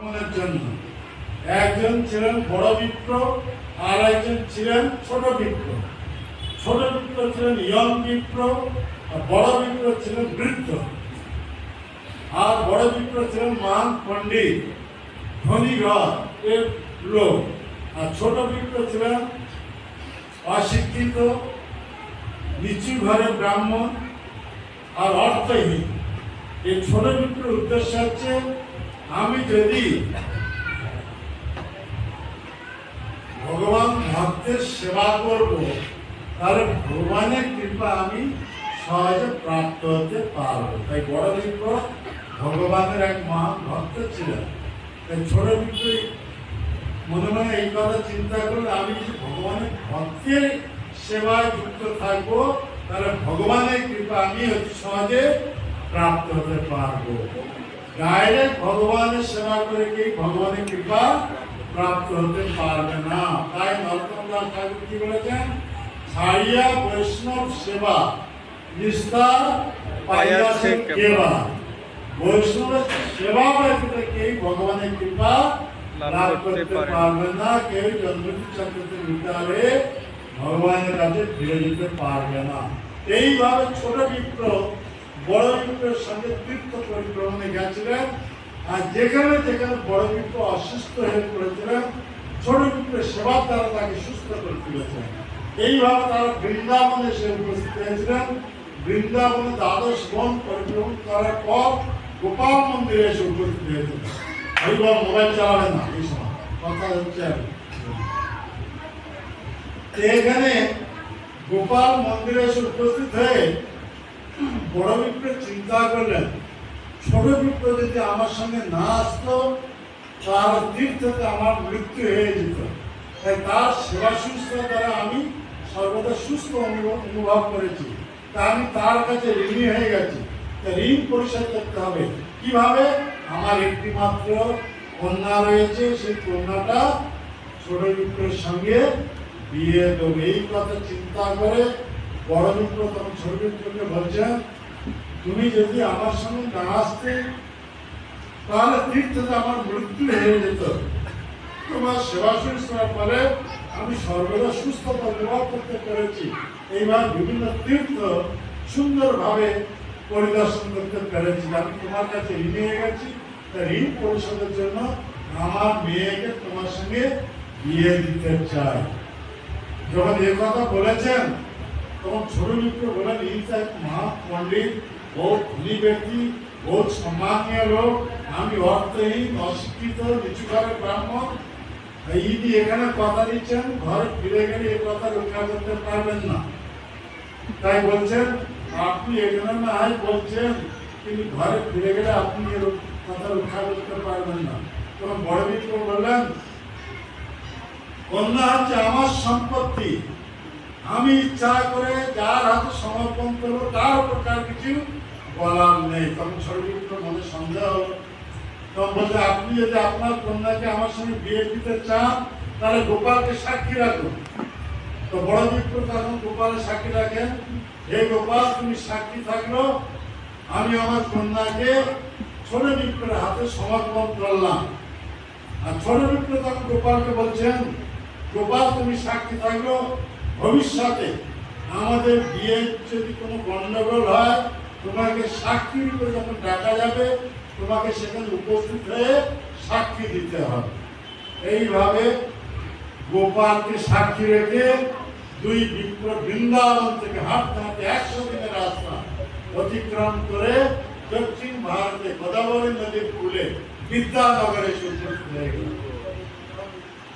আমাদের জন্য। একজন ছিলেন বড় বিপ্র আর একজন ছিলেন ছোট বিপ্র ছোট বিপ্র ছিলেন ইয়ং বিপ্র আর বড় বিপ্র ছিলেন বৃদ্ধ। আর বড় বিপ্র ছিলেন মহান পণ্ডিত, ধনী ঘর এর লোক। আর ছোট বিপ্র ছিলেন অশিক্ষিত, নিচু ঘরের ব্রাহ্মণ, আর অর্থহীন। এই ছোট বিপ্রের উদ্দেশ্য হচ্ছে আমি যদি ভগবান ভক্তের সেবা করব তাহলে ভগবানের কৃপা আমি সহজে প্রাপ্ত হতে পারব। তাই বড় বিপ্র ভগবানের এক মহান ভক্ত ছিলেন। তাই ছোট বিপ্র মনে মনে এই কথা চিন্তা করলে আমি যদি ভগবানের ভক্তের সেবায় যুক্ত থাকব তাহলে ভগবানের কৃপা আমি অতি সহজে প্রাপ্ত হতে পারব। ডাইরেক্ট ভগবানের সেবা করে কি ভগবানের কৃপা প্রাপ্ত হতে পারবে না। তাই দাস ঠাকুর কি বলেছেন? ছাড়িয়া বৈষ্ণব সেবা নিস্তার পাইয়াছে কেবা। বৈষ্ণবের সেবা ব্যতীত কেউ ভগবানের কৃপা লাভ করতে পারবে না। কেউ জন্মটি চক্রতে ভিতরে ভগবানের কাছে ফিরে যেতে পারবে না। এইভাবে ছোট বিপ্র বড় সঙ্গে তীর্থ পরিক্রমণে গেছিলেন আর যেখানে যেখানে বড় অসুস্থ হয়ে পড়েছিলেন ছোট বিপ্রের সেবার দ্বারা তাকে সুস্থ করে তুলেছেন। এইভাবে তারা বৃন্দাবনে এসে উপস্থিত হয়েছিলেন। বৃন্দাবনে দ্বাদশ বন পরিক্রমণ করার পর গোপাল মন্দিরে এসে উপস্থিত হয়েছিলেন। এইবার মোবাইল চালাবেন না, এই সময় কথা হচ্ছে এখানে গোপাল মন্দিরে এসে উপস্থিত হয়ে বড় বিপ্র চিন্তা করলেন, ছোট বিপ্র যদি আমার সঙ্গে না আসতো, তার তীর্থতে আমার মৃত্যু হয়ে যেত। তাই তার সেবা শুশ্রূষা দ্বারা আমি সর্বদা সুস্থ অনুভব করেছি। তা আমি তার কাছে ঋণী হয়ে গেছি। তা ঋণ পরিশোধ করতে হবে। কীভাবে? আমার একটি মাত্র কন্যা রয়েছে, সেই কন্যাটা ছোট বিপ্রের সঙ্গে বিয়ে দেবে। এই কথা চিন্তা করে বড় তখন ছোট বিপ্রকে বলছেন তুমি যদি আমার সঙ্গে না আসতে, তাহলে তীর্থতে আমার মৃত্যু হয়ে যেত। তোমার সেবা শুশ্রূষার ফলে আমি সর্বদা সুস্থতা অনুভব করতে পেরেছি। এইবার বিভিন্ন তীর্থ সুন্দরভাবে পরিদর্শন করতে পেরেছি। আমি তোমার কাছে ঋণ হয়ে গেছি। তা ঋণ পরিশোধের জন্য আমার মেয়েকে তোমার সঙ্গে বিয়ে দিতে চাই। যখন এ কথা বলেছেন তখন ছোট মিত্র বলেন এক মহা পণ্ডিত বহুত ধনী ব্যক্তি বহুত সম্মানীয় লোক, আমি অর্থহীন, অশিক্ষিত নিচু ব্রাহ্মণ। ইনি এখানে কথা দিচ্ছেন, ঘরে ফিরে গেলে এই কথা রক্ষা করতে পারবেন না। তাই বলছেন, আপনি এখানে না হয় বলছেন, কিন্তু ঘরে ফিরে গেলে আপনি এর কথা রক্ষা করতে পারবেন না। তখন বড় মিত্র বললেন, কন্যা হচ্ছে আমার সম্পত্তি। আমি ইচ্ছা করে যার হাতে সমর্পণ করব, তার উপর তার কিছু বলার নেই। তখন সর্বত্র মনে সন্দেহ তখন বলছে, আপনি যদি আপনার কন্যাকে আমার সঙ্গে বিয়ে দিতে চান, তাহলে গোপালকে সাক্ষী রাখুন। তো বড় বিপ্র তখন গোপালের সাক্ষী রাখেন হে গোপাল, তুমি সাক্ষী থাকল, আমি আমার কন্যাকে ছোট বিপ্রের হাতে সমর্পণ করলাম। আর ছোট বিপ্র তখন গোপালকে বলছেন, গোপাল, তুমি সাক্ষী থাকল ভবিষ্যতে আমাদের বিয়ে যদি কোনো গন্ডগোল হয়, তোমাকে সাক্ষী রূপে যখন ডাকা যাবে, তোমাকে সেখানে উপস্থিত হয়ে সাক্ষী দিতে হবে। এইভাবে গোপালকে সাক্ষী রেখে দুই বিপ্র বৃন্দাবন থেকে হাঁটতে হাঁটতে একশো দিনের রাস্তা অতিক্রম করে দক্ষিণ ভারতে গোদাবরী নদীর কূলে বিদ্যানগরে উপস্থিত হয়ে গেল।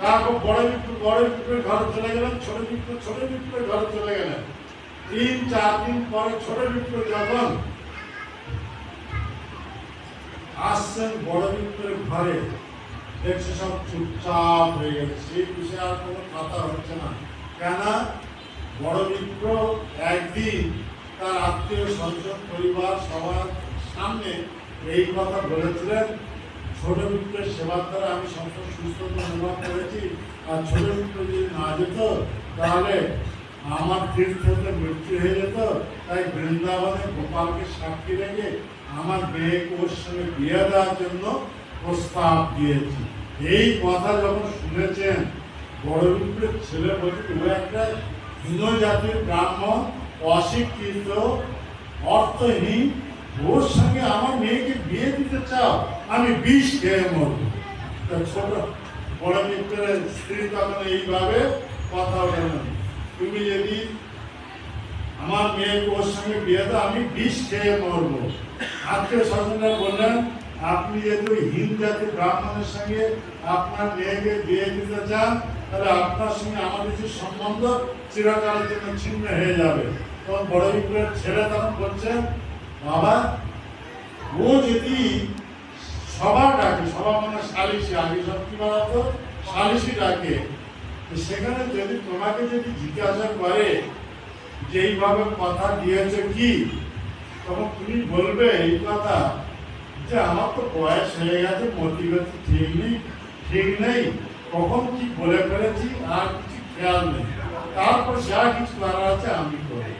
তারপর বড় বিপ্র বড় বিপ্রের ঘরে চলে গেলেন, ছোট বিপ্র ছোট বিপ্রের ঘরে চলে গেলেন। তিন, চার দিন পরে ছোট বিপ্র যখন আসছেন, বড় বিপ্রের ঘরে, দেখছে সব চুপচাপ হয়ে গেছে। সেই বিষয়ে আর কোনো কথা হচ্ছে না। কেন বড় বিপ্র একদিন তার আত্মীয় স্বজন পরিবার, সবার সামনে এই কথা বলেছিলেন। ছোট বিপ্রের সেবার দ্বারা আমি সম্পূর্ণ সুস্থতা অনুভব করেছি। আর ছোট বিপ্র যদি না যেত, তাহলে আমার তীর্থতে মৃত্যু হয়ে যেত। তাই বৃন্দাবনে গোপালকে সাক্ষী রেখে আমার মেয়েকে ওর সঙ্গে বিয়ে দেওয়ার জন্য প্রস্তাব দিয়েছি। এই কথা যখন শুনেছেন, বড় বিপ্লবের ছেলে বলছে ও একটা হীন জাতির ব্রাহ্মণ, অশিক্ষিত, অর্থহীন ওর সঙ্গে আমার মেয়েকে বিয়ে দিতে চাও, আমি বিষ খেয়ে মরব। তা ছোট বড় বিপ্লবের স্ত্রী তখন এইভাবে কথা বলেন তুমি যদি আমার মেয়েকে ওর সঙ্গে বিয়ে দাও, আমি বিষ খেয়ে মরবো। আত্মীয় স্বজনরা বললেন, আপনি যদি ওই হিন জাতির ব্রাহ্মণের সঙ্গে আপনার মেয়েকে বিয়ে দিতে চান, তাহলে আপনার সঙ্গে আমাদের যে সম্বন্ধ চিরকালের জন্য ছিন্ন হয়ে যাবে। তখন বড় বিপ্লবের ছেলে তখন বলছেন বাবা, ও যদি সভা ডাকে সভা মানে সালিশি আগে সব কি বলা হতো সালিশি ডাকে সেখানে যদি তোমাকে যদি জিজ্ঞাসা করে যে এইভাবে কথা দিয়েছে কি, তখন তুমি বলবে এই কথা যে আমার তো বয়স হয়ে গেছে মতিগতি ঠিক নেই ঠিক নেই। কখন কি বলে ফেলেছি, আর কিছু খেয়াল নেই। তারপর যা কিছু করার আছে আমি করি।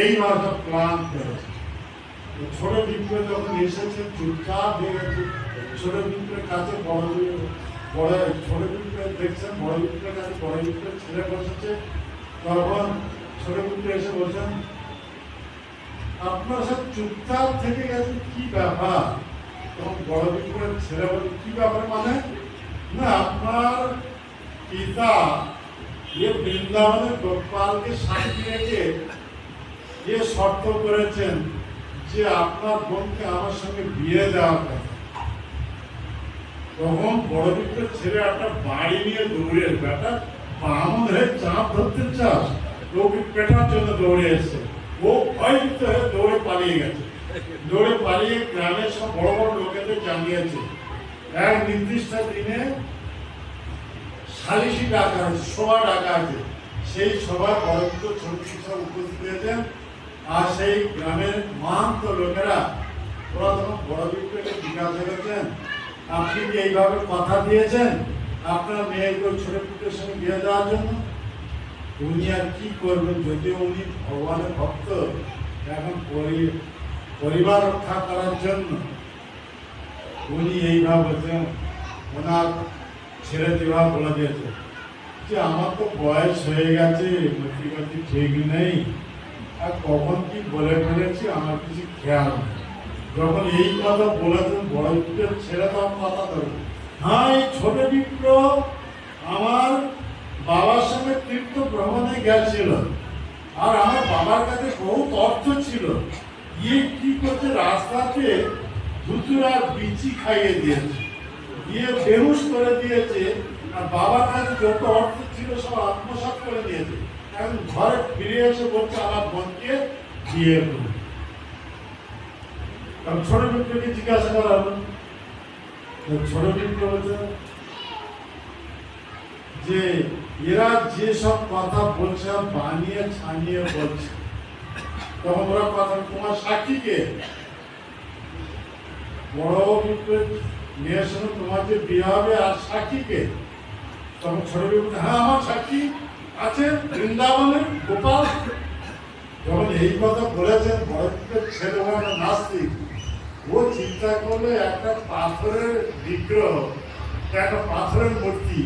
এই ভাষা প্ল্যান করেছে। ছোট বিপ্লব যখন এসেছে চুপচাপ হয়ে গেছে, ছোট বিপ্লবের কাছে বড় বড় ছোট বিপ্লব দেখছেন বড় বিপ্লবের কাছে বড় বিপ্লব ছেলে বসেছে। তখন ছোট বিপ্লব এসে বলছেন, আপনার সব চুপচাপ থেকে গেছে কি ব্যাপার? তখন বড় বিপ্লবের ছেলে বলে, কি ব্যাপার মানে? না, আপনার পিতা যে বৃন্দাবনের গোপালকে সাক্ষী রেখে যে শর্ত করেছেন যে আপনার বোনকে আমার সঙ্গে বিয়ে দেওয়ার কথা। তখন বড় ছেলে একটা বাড়ি নিয়ে দৌড়ে বেটা বামন হয়ে চাপ ধরতে চাস, লোকে পেটার জন্য দৌড়ে এসছে ও ভয়যুক্ত হয়ে দৌড়ে পালিয়ে গেছে। দৌড়ে পালিয়ে গ্রামের সব বড় বড় লোকেদের জানিয়েছে, এক নির্দিষ্ট দিনে সালিশি ডাকা আছে সভা ডাকা আছে সেই সভায় বড় ছোট উপস্থিত হয়েছেন আর সেই গ্রামের মান্ত লোকেরা ওরা তখন বড় বিপ্লবকে জিজ্ঞাসা করেছেন। আপনি কি এইভাবে কথা দিয়েছেন? আপনার ওই ছোট পুত্রের সঙ্গে বিয়ে দেওয়ার জন্য। উনি আর কি করবেন যদিও উনি ভগবানের ভক্ত? এখন পরি- পরিবার রক্ষা করার জন্য উনি এইভাবে ওনার ছেড়ে দেওয়া বলে দিয়েছে, যে আমার তো বয়স হয়ে গেছে মতিগতি ঠিক নেই। আর কখন কি বলে ফেলেছি, আমার কিছু খেয়াল যখন এই কথা বলেছেন, বড় বিপ্লব ছেড়ে তখন কথা ধরবে হ্যাঁ এই ছোট বিপ্লব আমার বাবার সঙ্গে তীর্থ ভ্রমণে গেছিল। আর আমার বাবার কাছে বহুত অর্থ ছিল। গিয়ে কি করছে, রাস্তাতে ধুতুরা বিচি খাইয়ে দিয়েছে। দিয়ে বেহুশ করে দিয়েছে। আর বাবার কাছে যত অর্থ ছিল, সব আত্মসাৎ করে দিয়েছে। এখন ঘরে ফিরে এসে বলছে, আমার বোনকে বিয়ে করুন ছোট বিপ্লবকে জিজ্ঞাসা করা ছোট বিপ্লব বলছে যে, এরা যে সব কথা বলছে বানিয়ে ছানিয়ে বলছে, তখন ওরা কথা তোমার সাক্ষীকে বড় বিপ্লব মেয়ের সঙ্গে তোমার যে বিয়ে হবে আর সাক্ষীকে তখন ছোট বিপ্লব হ্যাঁ আমার সাক্ষী। আছে বৃন্দাবনের গোপাল। যখন এই কথা বলেছেন বিপ্লব ছেলে ওখানে নাস্তিক, ও চিন্তা করলে, একটা পাথরের বিগ্রহ, একটা পাথরের মূর্তি।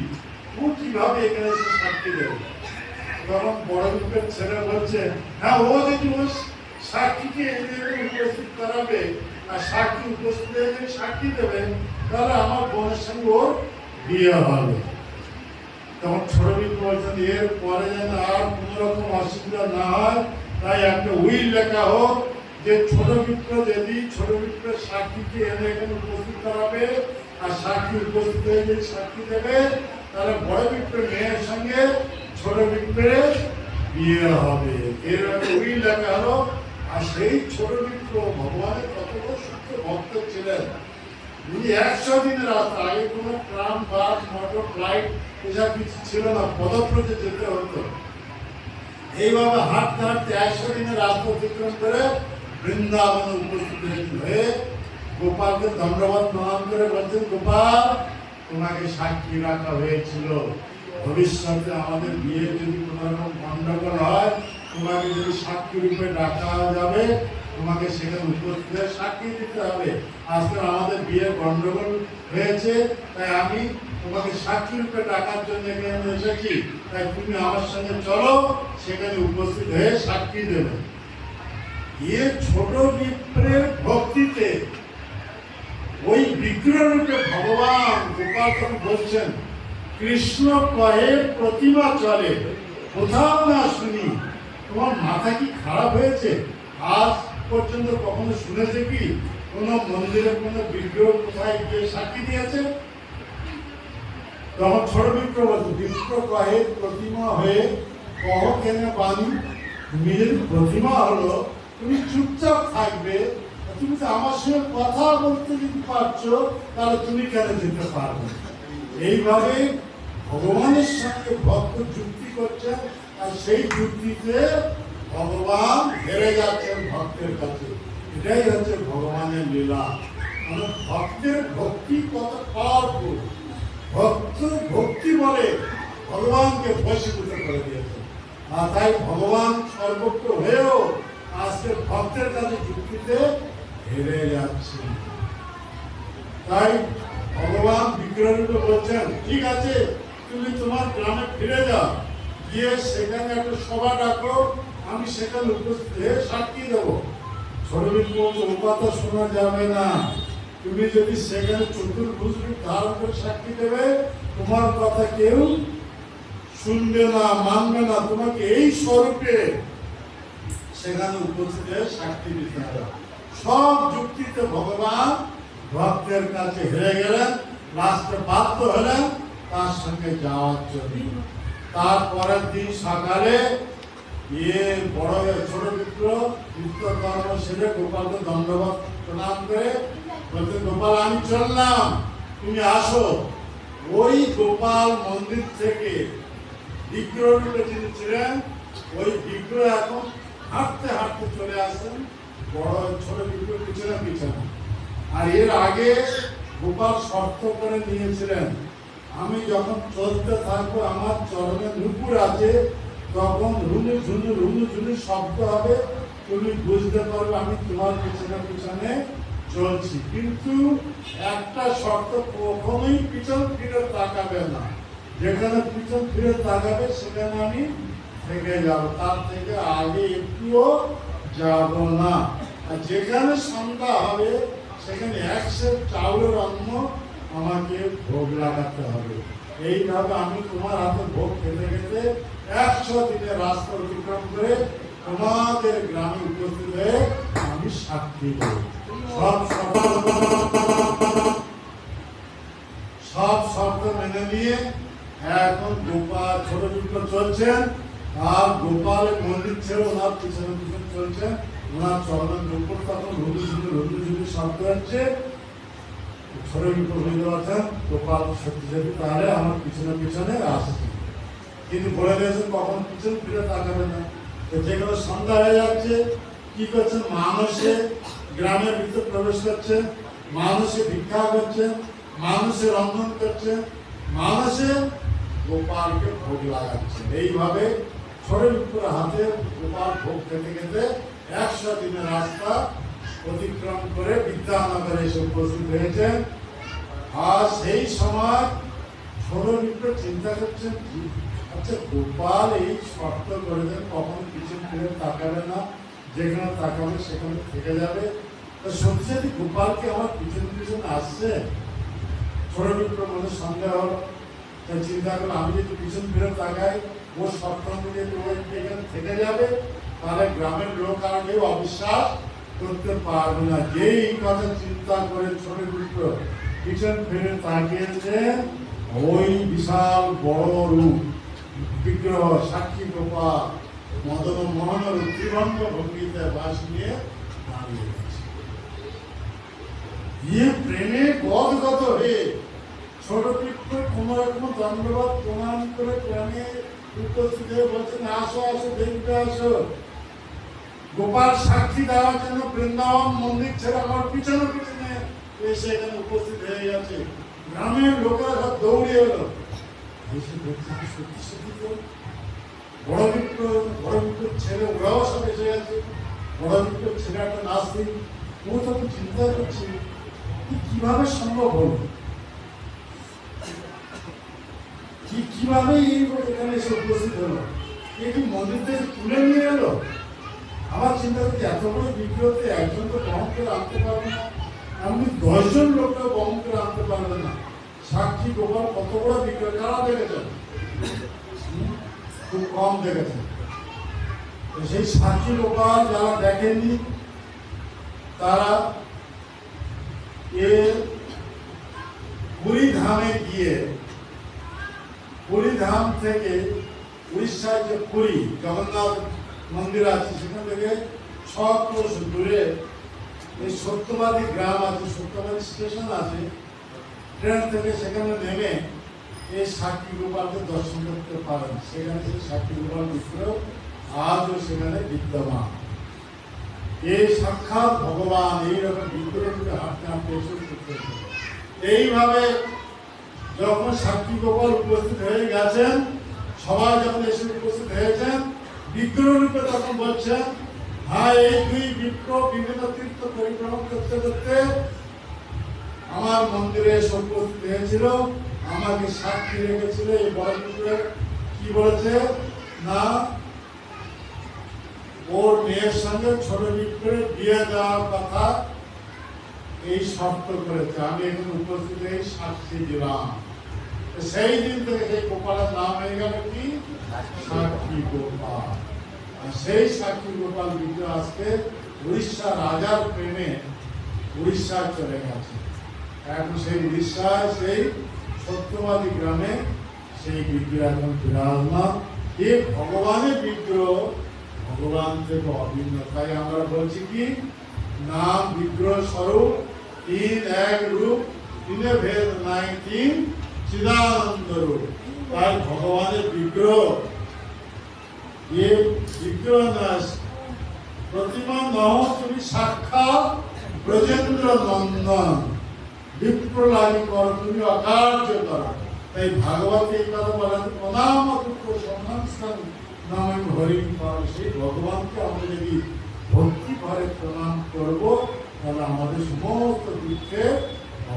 ও কীভাবে এখানে এসে সাক্ষী দেবে তখন বড় ছেলে বলছে হ্যাঁ ও যদি ও সাক্ষীকে এনে উপস্থিত করাবে। আর সাক্ষী উপস্থিত হয়ে সাক্ষী দেবে, তাহলে আমার বোনের সঙ্গে ওর বিয়ে হবে। তখন ছোট বিপ্লব বলছেন এর পরে যেন আর কোনো রকম অসুবিধা না হয়, তাই একটা উইল লেখা হোক যে ছোট বিপ্লব যদি ছোট বিপ্লবের সাক্ষীকে এনে এখানে উপস্থিত করাবে, আর সাক্ষী উপস্থিত হয়ে যদি সাক্ষী দেবে, তাহলে বড় বিপ্লব মেয়ের সঙ্গে ছোট বিপ্লবের বিয়ে হবে। এর একটা উইল লেখা হলো আর সেই ছোট বিপ্লব ভগবানের কত বড় ভক্ত ছিলেন। উনি একশো দিনের রাস্তা আগে কোনো ট্রাম, বাস, মোটর, ফ্লাইট এসব কিছু ছিল না পদপ্রজে যেতে হতো এইভাবে হাঁটতে হাঁটতে একশো দিনের রাস্তা অতিক্রম করে বৃন্দাবনে উপস্থিত হয়ে গোপালকে দণ্ডবাদ প্রণাম করে বলছেন, গোপাল, তোমাকে সাক্ষী রাখা হয়েছিল। ভবিষ্যতে আমাদের বিয়ে যদি কোনো রকম গন্ডগোল হয়, তোমাকে যদি সাক্ষী রূপে রাখা যাবে, তোমাকে সেখানে উপস্থিত সাক্ষী দিতে হবে। আজকে আমাদের বিয়ের গন্ডগোল হয়েছে, তাই আমি তোমাকে সাক্ষী রূপে ডাকার জন্য এখানে এসেছি। তাই তুমি আমার সঙ্গে চলো, সেখানে উপস্থিত হয়ে সাক্ষী দেবে। এ ছোট বিপ্রের ভক্তিতে ওই বিগ্রহ রূপে ভগবান গোপাল তখন বলছেন, কৃষ্ণ কয়ে প্রতিমা চলে। কোথাও না শুনি। তোমার মাথা কি খারাপ হয়েছে? আজ পর্যন্ত কখনো শুনেছে কি? কোনো মন্দিরে কোনো বিগ্রহ কোথায় গিয়ে সাক্ষী দিয়েছে? তখন ছোট বিগ্রহ কয়ে প্রতিমা হয়ে কহ কেন বাণী? যদি প্রতিমা হলো, তুমি চুপচাপ থাকবে, তুমি তো আমার সঙ্গে কথা বলতে যদি পারছ, তাহলে তুমি কেন যেতে পারবে? এইভাবে ভগবানের সঙ্গে ভক্ত যুক্তি করছেন আর সেই যুক্তিতে ভগবান হেরে যাচ্ছেন ভক্তের কাছে। এটাই হচ্ছে ভগবানের লীলা। মানে ভক্তের ভক্তি কত পাওয়ারফুল ভক্ত ভক্তি বলে ভগবানকে বশীভূত করে দিয়েছে। আর তাই ভগবান সর্বত্র হয়েও আজকে ভক্তের কাছে যুক্তিতে হেরে যাচ্ছে। তাই ভগবান বিগ্রহরূপে বলছেন ঠিক আছে তুমি তোমার গ্রামে ফিরে যাও। গিয়ে সেখানে একটা সভা ডাকো আমি সেখানে উপস্থিত হয়ে সাক্ষী দেবো। বলছে, ও কথা শোনা যাবে না। তুমি যদি সেখানে চতুর্ভুজ ধারণ করে সাক্ষী দেবে, তোমার কথা কেউ শুনবে না, মানবে না। তোমাকে এই স্বরূপে সেখানে উপস্থিত সাক্ষী দিতে হবে। সব যুক্তিতে ভগবান ভক্তের কাছে হেরে গেলেন, লাস্টে বাধ্য হলেন তার সঙ্গে যাওয়ার জন্য। তারপরের দিন সকালে ইয়ে বড় ছোট মিত্র নিত্য কর্ম সেরে গোপালকে দণ্ডবাদ প্রণাম করে বলতে, গোপাল, আমি চললাম। তুমি আসো। ওই গোপাল মন্দির থেকে বিগ্রহ যিনি ছিলেন, ওই বিগ্রহ এখন হাঁটতে হাঁটতে চলে আসেন। বড় ছোট বিগ্রহ পিছনে পিছনে। আর এর আগে গোপাল শর্ত করে নিয়েছিলেন, আমি যখন চলতে থাকব, আমার চরণে নুপুর আছে, তখন রুনু ঝুনু রুনু ঝুনু শব্দ হবে। তুমি বুঝতে পারবে আমি তোমার পিছনে পিছনে চলছি। কিন্তু একটা শর্ত কখনোই পিছন ফিরে তাকাবে না। যেখানে পিছন ফিরে তাকাবে সেখানে আমি থেকে যাব। তার থেকে আগে একটুও যাব না। আর যেখানে সন্ধ্যা হবে, সেখানে একশো চাউলের অন্ন আমাকে ভোগ লাগাতে হবে। এইভাবে আমি তোমার হাতে ভোগ খেতে খেতে একশো দিনের রাস্তা অতিক্রম করে তোমাদের গ্রামে উপস্থিত হয়ে আমি সাক্ষী দেব সব সব শর্ত মেনে নিয়ে এখন গোপাল, ছোট বিপ্লব চলছেন। আর গোপালের মন্দির ছেড়ে ওনার পিছনে পিছনে চলছেন। ওনার চরণের উপর তখন রুদু ঝুঁকি শব্দ হচ্ছে। ছোট বিপ্লব বুঝতে পারছেন? গোপাল সত্যি সত্যি তাহলে আমার পিছনে পিছনে আসছে। কিন্তু বলে দিয়েছেন কখন পিছন ফিরে তাকাবে না। তো যেগুলো সন্ধ্যা হয়ে যাচ্ছে, কি করছেন মানুষে? গ্রামের ভিতর প্রবেশ করছে, মানুষে ভিক্ষা করছে, মানুষে রন্ধন করছে, মানুষে গোপালকে ভোগ লাগাচ্ছে। এইভাবে ছোটের উপরে হাতে গোপাল ভোগ খেতে খেতে একশো দিনের রাস্তা অতিক্রম করে বিদ্যানগরে এসে উপস্থিত হয়েছেন আর সেই সময় ছোট মিত্র চিন্তা করছেন আচ্ছা গোপাল এই শর্ত করে দেন কখন কিছু ফিরে তাকাবে না। যেখানে তাকাবে সেখানে থেকে যাবে। তো সত্যি গোপালকে আমার পিছন পিছন আসছে? ছোট মিত্র মনে সন্দেহ হলো। তাই চিন্তা করল, আমি যদি পিছন ফিরে তাকাই, ও সপ্তাহ ওই এখানে থেকে যাবে। তাহলে গ্রামের লোক আর কেউ অবিশ্বাস করতে পারবে না। যেই কথা চিন্তা করে ছোট মিত্র পিছন ফিরে তাকিয়েছে, ওই বিশাল বড় রূপ, বিগ্রহ, সাক্ষী গোপাল। মদন মোহনের ত্রিভঙ্গ ভঙ্গিতে বাস নিয়ে দাঁড়িয়ে গেছে ইয়ে প্রেমে গদগদ হয়ে ছোট পিঠে কোনো রকম দণ্ডবাদ প্রণাম করে প্রেমে উপস্থিত হয়ে বলছেন আসো আসো, দেখতে আসো। গোপাল সাক্ষী দেওয়ার জন্য বৃন্দাবন মন্দির ছেড়ে আমার পিছনে পিছনে এসে এখানে উপস্থিত হয়ে গেছে গ্রামের লোকেরা সব দৌড়ে এলো। সত্যি সত্যি বড় বিপ্র বড় ছেলে ওরাও সব এসে গেছে বড় বিপ্লব ছেলে একটা নাস্তিক ও তখন চিন্তা করছে কীভাবে সম্ভব হলো? কি, কীভাবে এখানে এসে উপস্থিত হলো? এ কি মন্দির থেকে তুলে নিয়ে এলো? আমার চিন্তা করছি, এত বড় বিগ্রহতে একজন তো বহন করে আনতে পারবে না। এমনি দশজন লোকটা বহন করে আনতে পারবে না। সাক্ষী গোপাল কত বড় বিগ্রহ, কারা হুম? খুব কম দেখেছেন তো সেই সাক্ষী গোপাল যারা দেখেননি, তারা এর পুরী ধামে গিয়ে পুরী ধাম থেকে উড়িষ্যার যে পুরী, জগন্নাথ মন্দির আছে, সেখান থেকে ছ ক্রোশ দূরে এই সত্যবাদী গ্রাম আছে, সত্যবাদী স্টেশন আছে। ট্রেন থেকে সেখানে নেমে এই সাক্ষী গোপালকে দর্শন করতে পারেন। সেখানে সেই সাক্ষী গোপাল বিগ্রহ আজও সেখানে বিদ্যমান। এই সাক্ষাৎ ভগবান এইরকম বিগ্রহ থেকে হাঁটতে এসে এইভাবে যখন সাক্ষী গোপাল উপস্থিত হয়ে গেছেন, সবাই যখন এসে উপস্থিত হয়েছেন, বিগ্রহ রূপে তখন বলছেন হ্যাঁ এই দুই বিপ্র বিভিন্ন তীর্থ পরিক্রমা করতে করতে আমার মন্দিরে এসে উপস্থিত হয়েছিল। আমাকে সাক্ষী রেখেছিল এই বড় কি বলেছে? না, ওর মেয়ের সঙ্গে ছোট বিপ্রের বিয়ে দেওয়ার কথা এই শর্ত করেছে। আমি এখানে উপস্থিত হয়ে সাক্ষী দিলাম। সেই দিন থেকে সেই গোপালের নাম হয়ে গেল কি? সাক্ষী গোপাল। আর সেই সাক্ষী গোপাল বিগ্রহ আজকে উড়িষ্যা রাজার প্রেমে উড়িষ্যায় চলে গেছে। এখন সেই উড়িষ্যায় সেই সত্যবাদী গ্রামে সেই বিগ্রহ এখন বিরাজমান। এ ভগবানের বিগ্রহ ভগবান থেকে অভিন্ন। তাই আমরা বলছি কি? নাম বিগ্রহ স্বরূপ, তিন এক রূপ, তিনে ভেদ নাই, তিন চিদানন্দ রূপ। তাই ভগবানের বিগ্রহ এ বিগ্রহ না প্রতিমা নহ, তুমি সাক্ষাৎ ব্রজেন্দ্র নন্দন। বিপ্রলাগি কর, তুমি অকার্য কর। তাই ভাগবত কথা বলেন অনাম দুঃখ সম্মান স্থান নামে হরি সেই ভগবানকে আমরা যদি ভক্তি করে প্রণাম করব, তাহলে আমাদের সমস্ত দুঃখের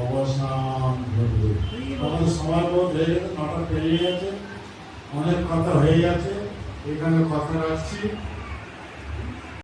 অবসান ঘটবে। আমাদের সময় বোধ হয়ে গেছে নটা পেরিয়ে গেছে, অনেক কথা হয়ে গেছে। এখানে কথা রাখছি।